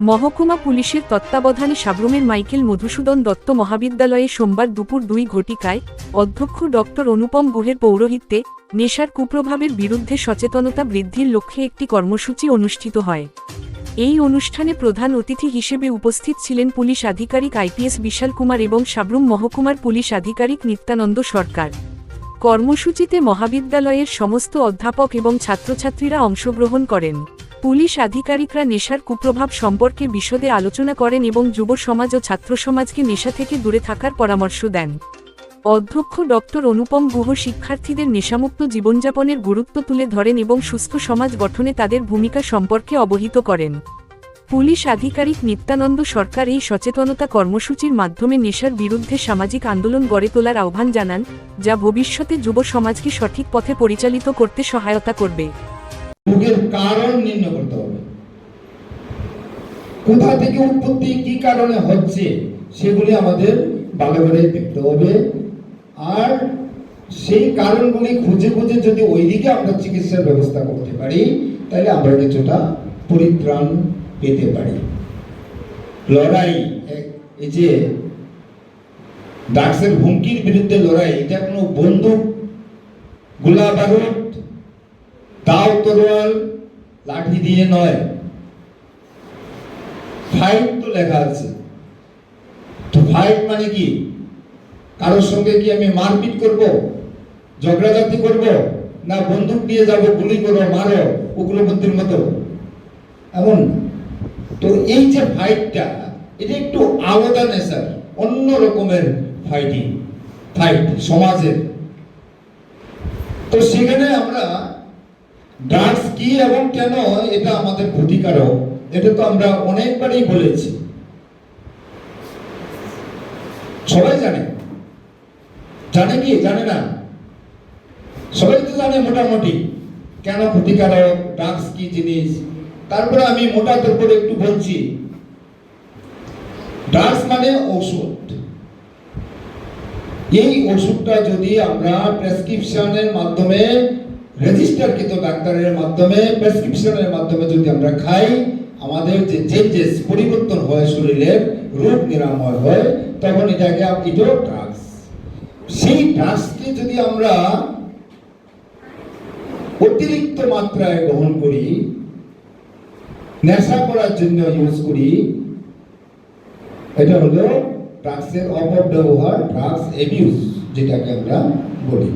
মহকুমা পুলিশের তত্ত্বাবধানে সাবরুমের মাইকেল মধুসূদন দত্ত মহাবিদ্যালয়ে সোমবার দুপুর দুই ঘটিকায় অধ্যক্ষ ডক্টর অনুপম গুহের পৌরোহিত্যে নেশার কুপ্রভাবের বিরুদ্ধে সচেতনতা বৃদ্ধির লক্ষ্যে একটি কর্মসূচি অনুষ্ঠিত হয়। এই অনুষ্ঠানে প্রধান অতিথি হিসেবে উপস্থিত ছিলেন পুলিশ আধিকারিক আইপিএস বিশাল কুমার এবং সাবরুম মহকুমার পুলিশ আধিকারিক নিত্যানন্দ সরকার। কর্মসূচিতে মহাবিদ্যালয়ের সমস্ত অধ্যাপক এবং ছাত্রছাত্রীরা অংশগ্রহণ করেন। পুলিশ আধিকারিকরা নেশার কুপ্রভাব সম্পর্কে বিশদে আলোচনা করেন এবং যুব সমাজ ও ছাত্র সমাজকে নেশা থেকে দূরে থাকার পরামর্শ দেন। অধ্যক্ষ ডক্টর অনুপম গুহ শিক্ষার্থীদের নেশামুক্ত জীবনযাপনের গুরুত্ব তুলে ধরেন এবং সুস্থ সমাজ গঠনে তাদের ভূমিকা সম্পর্কে অবহিত করেন। পুলিশ আধিকারিক নিত্যানন্দ সরকার এই সচেতনতা কর্মসূচির মাধ্যমে নেশার বিরুদ্ধে সামাজিক আন্দোলন গড়ে তোলার আহ্বান জানান, যা ভবিষ্যতে যুব সমাজকে সঠিক পথে পরিচালিত করতে সহায়তা করবে। রোগের কারণ নির্ণয় করতে হবে। কোথা থেকে উৎপত্তি, কি কারণে হচ্ছে, সেগুলি আমাদের ভালো করে দেখতে হবে। আর সেই কারণগুলি খুঁজে খুঁজে যদি ওইদিকে আমরা চিকিৎসার ব্যবস্থা করতে পারি, তাহলে আমরা কিছুটা পরিত্রাণ পেতে পারি। লড়াই, এই যে ড্রাগসের হুমকির বিরুদ্ধে লড়াই, এটা কোনো বন্দুক, গোলা বারুদ দাও তরোয়াল লাঠি দিয়ে নয়। ফাইট তো লেখা আছে। তো ফাইট মানে কি? কারোর সঙ্গে কি আমি মারপিট করব? ঝগড়াঝাটি করব? না বন্দুক দিয়ে যাব, গুলি করো মারো উগ্রপন্থীর মতো? এমন। তো এই যে ফাইটটা এটা একটু আলাদা নেশার অন্য রকমের ফাইটিং ফাইট সমাজের। তো সেখানে আমরা ড্রাগস কি এবং কেন এটা আমাদের ক্ষতিকারক? এটা তো আমরা অনেকবারই বলেছি। সবাই জানে? জানে কি? জানে না? সবাই তো জানে মোটামুটি। কেন ক্ষতিকারক? ড্রাগস কি জিনিস? তারপরে আমি মোটা করে একটু বলছি। ড্রাগস মানে ওষুধ। এই ওষুধটা যদি আমরা প্রেসক্রিপশনের মাধ্যমে রেজিস্টারকৃত ডাক্তারের মাধ্যমে, প্রেসক্রিপশনের মাধ্যমে যদি আমরা খাই, আমাদের যে চেঞ্জেস পরিবর্তন হয় শরীরের, রোগ নিরাময় হয়, তখন এটাকে এটাও ড্রাগস সেই ড্রাগসকে যদি আমরা অতিরিক্ত মাত্রায় গ্রহণ করি, নেশা করার জন্য ইউজ করি, এটা হলো ড্রাগসের অপব্যবহার ড্রাগস এবিউজ যেটাকে আমরা বলি।